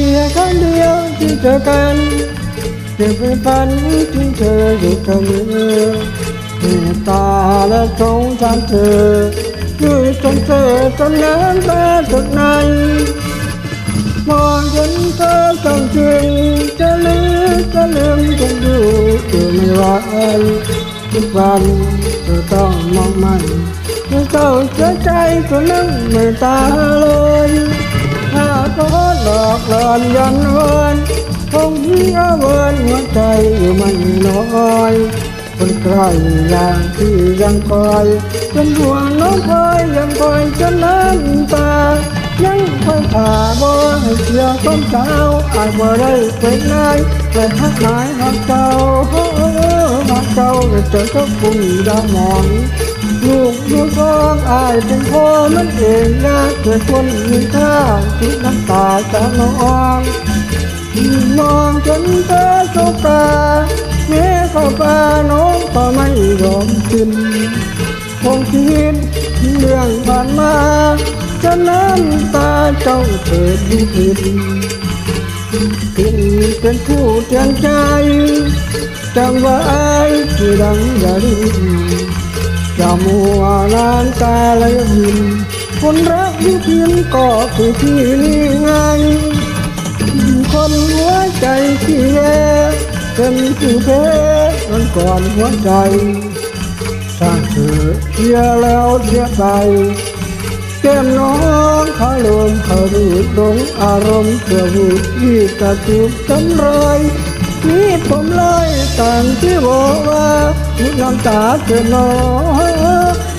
ค่ครั้งเดียวที่เจอกันเก็บไปฝันถึงเธออยู่เสมอเมตตาและสงสารเธอช่วยจนเธอจนน้ำตาตกในมองเห็นเธอต้องจริงจะลืมจะลืมจะดูอยู่ไม่ไหวทุกวันเธอต้องมองมันเธอเศร้าเสียใจก็นั่งไม่ตาเลย หลอกหลอนยันวันคงที่เอาเวินหัวใจอยู่ไม่น้อยคนใกล้อย่างที่ยังคอยจนห่วงน้องคอยยังคอยจนน้ำตายังคอยผ่าบ่ให้เสียคนเก่าอาจบ่ได้เป็นนายแต่หักหมายหักเก่าหักเก่าแต่เจอก็คุยดามอง ลูกลูกองอายเป็นพ่อมันเองนะเกิดคนมีค่าที่น้ำตาจะนองมองจนเธอสบตาแม่เข้าป่าน้องก็ไม่ยอมขึ้นคงคิดเรื่องผ่านมาจะน้ำตาเจ้าเถิดดีผิดผิดเป็นผู้เตือนใจจำไว้ที่ดังอย่าลืม อย่ามัวนานตาไหลหินคนรักยิ่งพินก็คือที่นี่ไงคนหัวใจที่แย่เป็นผู้แพ้มันก่อนหัวใจสร้างเธอเสียแล้วเสียไปแก้มน้องขาลมขารูดลงอารมณ์เกือหูที่ตะจูบจำไร นี่ผมเลยต่างที่บอกว่ามีน้ำตาเธอน้อย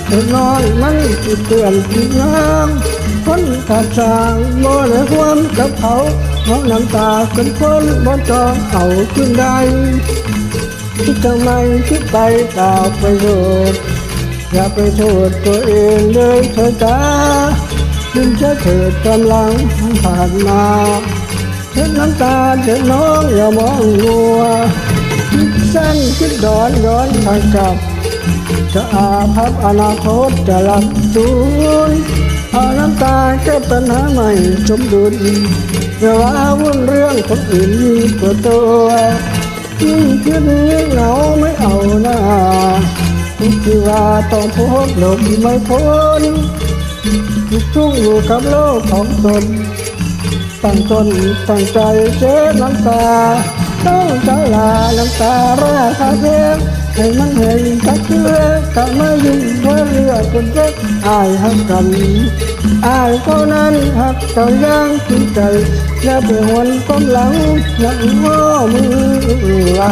เธอน้อยมันจิเตือนที่งามคนขาดสางบ่ได้ความกับเขาเพราะน้ำตาเป็นคนบ่จองเอาขึ้นได้คิดทำไมคิดไปตาไปโทษอย่าไปโทษตัวเองเลยเธอจ้าดินจะเถิดกำลังผ่านมา เช็ดน้ำตาเด็กน้องอย่ามองมัวคิดสั้นคิดดอนย้อนทางกลับ จะอาภัพอนาคตจะหลับสูญเอาน้ำตาแก้ปัญหาใหม่สมดุลอย่าว่าวุ่นเรื่องคนอื่นมีกว่าตัวยิ่งคิดยิ่งเหงาไม่เอาหน้าทุกที่ว่าต้องพบหลบไม่พ้นทุกทุกอยู่กับโลกของตน ตั้งตนตั้งใจเช็ดน้ำตา ต้องจ้าลาน้ำตาราคาแพงให้มันเห็นตักเชื่อกะไม่ยิ่งเพราะเรือคนเล็กอายหักกันอายเท่านั้นหักเจ้าย่างจริงใจอย่าไปหวนก้มหลังหลังง้อมือไหล